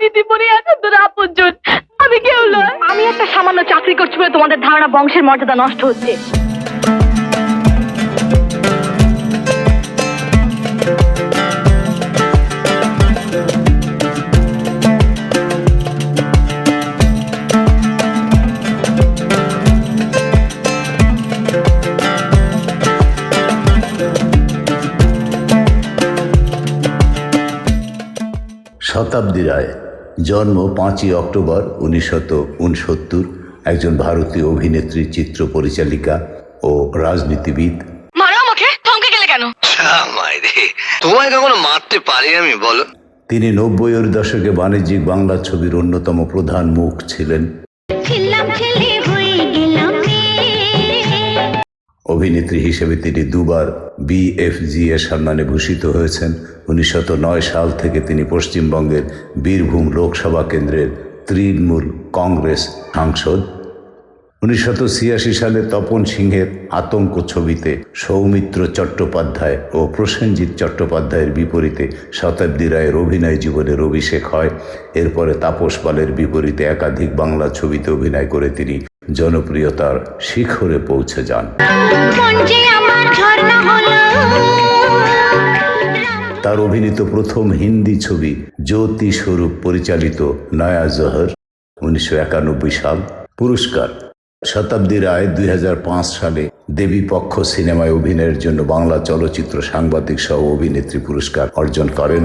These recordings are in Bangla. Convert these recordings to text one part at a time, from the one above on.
দিদিমণি আমি একটা সামান্য চাকরি করছি বলে তোমাদের ধারণা বংশের মর্যাদা নষ্ট হচ্ছে। শতাব্দী রায়। জন্ম পাঁচই অক্টোবর উনিশশত উনসত্তর একজন ভারতীয় অভিনেত্রী চিত্র পরিচালিকা ও রাজনীতিবিদ। মারো আমাকে থমকে গেলে কেন? তোমায় কখনো মারতে পারি আমি বলো। তিনি নব্বইয়ের দশকে বাণিজ্যিক বাংলা ছবির অন্যতম প্রধান মুখ ছিলেন। অভিনেত্রী হিসেবে তিনি দুবার বিএফজি এর সম্মানে ভূষিত হয়েছেন। উনিশশত সাল থেকে তিনি পশ্চিমবঙ্গের বীরভূম লোকসভা কেন্দ্রের তৃণমূল কংগ্রেস সাংসদ। উনিশশত সালে তপন সিংহের আতঙ্ক ছবিতে সৌমিত্র চট্টোপাধ্যায় ও প্রসেনজিৎ চট্টোপাধ্যায়ের বিপরীতে শতাব্দী রায়ের অভিনয় জীবনের অভিষেক হয়। এরপরে তাপস পালের বিপরীতে একাধিক বাংলা ছবিতে অভিনয় করে তিনি জনপ্রিয়তার শিখরে পৌঁছে যান। তার অভিনীত প্রথম হিন্দি ছবি জ্যোতি স্বরূপ পরিচালিত নয়া জহর উনিশশো একানব্বই সাল পুরস্কার। শতাব্দী রায় দুই সালে দেবী পক্ষ সিনেমায় অভিনয়ের জন্য বাংলা চলচ্চিত্র সাংবাদিক সহ অভিনেত্রী পুরস্কার অর্জন করেন।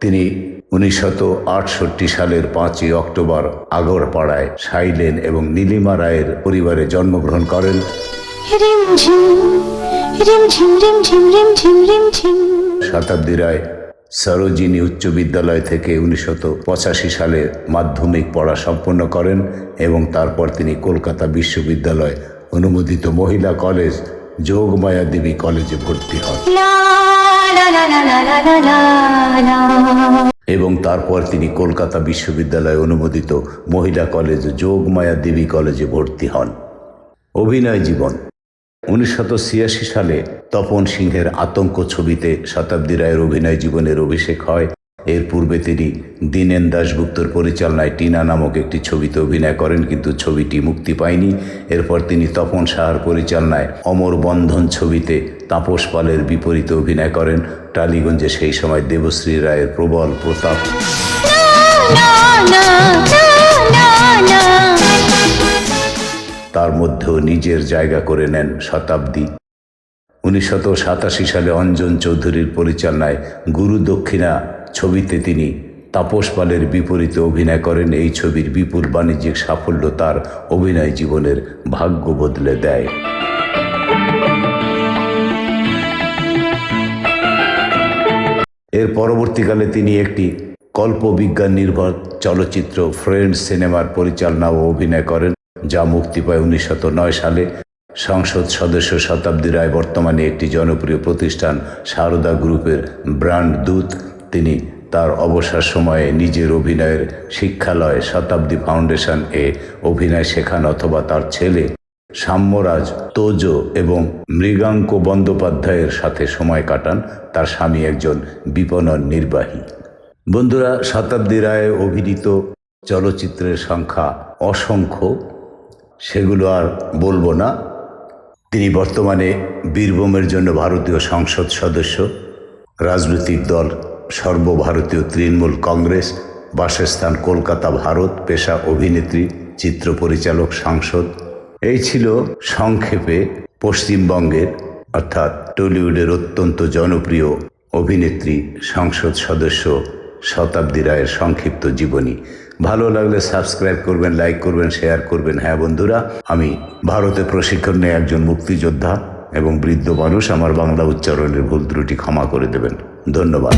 তিনি উনিশশত আটষট্টি সালের পাঁচই অক্টোবর আগরপাড়ায় সাইলেন এবং নীলিমা রায়ের পরিবারে জন্মগ্রহণ করেন। শতাব্দী রায় সরোজিনী উচ্চ বিদ্যালয় থেকে উনিশশত পঁচাশি সালে মাধ্যমিক পড়া সম্পন্ন করেন এবং তারপর তিনি কলকাতা বিশ্ববিদ্যালয় অনুমোদিত মহিলা কলেজ যোগমায়া দেবী কলেজে ভর্তি হন। এবং তারপর তিনি কলকাতা বিশ্ববিদ্যালয়ে অনুমোদিত মহিলা কলেজ যোগমায়া দেবী কলেজে ভর্তি হন। অভিনয় জীবন। উনিশশো ছিয়াশি সালে তপন সিংহের আতঙ্ক ছবিতে শতাব্দী রায়ের অভিনয় জীবনের অভিষেক হয় এর পূর্বে তিনি দীনেন দাশগুপ্তর পরিচালনায় টিনা নামক একটি ছবিতে অভিনয় করেন, কিন্তু ছবিটি মুক্তি পায়নি। এরপর তিনি তপন সাহার পরিচালনায় অমর বন্ধন ছবিতে তাপস পালের বিপরীতে অভিনয় করেন। টালিগঞ্জে সেই সময় দেবশ্রী রায়ের প্রবল প্রতাপ। তার মধ্যেও নিজের জায়গা করে নেন শতাব্দী। উনিশশত সাতাশি সালে অঞ্জন চৌধুরীর পরিচালনায় গুরু দক্ষিণা ছবিতে তিনি তাপস পালের বিপরীতে অভিনয় করেন। এই ছবির বিপুল বাণিজ্যিক সাফল্য তার অভিনয় জীবনের ভাগ্য বদলে দেয়। এর পরবর্তীকালে তিনি একটি কল্পবিজ্ঞান নির্ভর চলচ্চিত্র ফ্রেন্ডস সিনেমার পরিচালনা ও অভিনয় করেন, যা মুক্তি পায় উনিশশত নয় সালে। সংসদ সদস্য শতাব্দী রায় বর্তমানে একটি জনপ্রিয় প্রতিষ্ঠান, সারদা গ্রুপের ব্র্যান্ড দূত তিনি তার অবসর সময়ে নিজের অভিনয়ের শিক্ষালয় শতাব্দী ফাউন্ডেশন এ অভিনয় শেখান অথবা তার ছেলে সাম্যরাজ তোজো এবং মৃগাঙ্ক বন্দ্যোপাধ্যায়ের সাথে সময় কাটান। তার স্বামী একজন বিপণন নির্বাহী। বন্ধুরা, শতাব্দী রায় অভিনীত চলচ্চিত্রের সংখ্যা অসংখ্য। সেগুলো আর বলব না। তিনি বর্তমানে বীরভূমের জন্য ভারতীয় সংসদ সদস্য। রাজনৈতিক দল সর্বভারতীয় তৃণমূল কংগ্রেস, বাসস্থান কলকাতা ভারত, পেশা অভিনেত্রী, চিত্র পরিচালক, সাংসদ। এই ছিল সংক্ষেপে পশ্চিমবঙ্গের, অর্থাৎ টলিউডের অত্যন্ত জনপ্রিয় অভিনেত্রী, সংসদ সদস্য শতাব্দী রায়ের সংক্ষিপ্ত জীবনী। ভালো লাগলে সাবস্ক্রাইব করবেন, লাইক করবেন, শেয়ার করবেন। হ্যাঁ বন্ধুরা, আমি ভারতে প্রশিক্ষণ নিয়ে একজন মুক্তিযোদ্ধা এবং বৃদ্ধ মানুষ। আমার বাংলা উচ্চারণের ভুল ত্রুটি ক্ষমা করে দেবেন। ধন্যবাদ।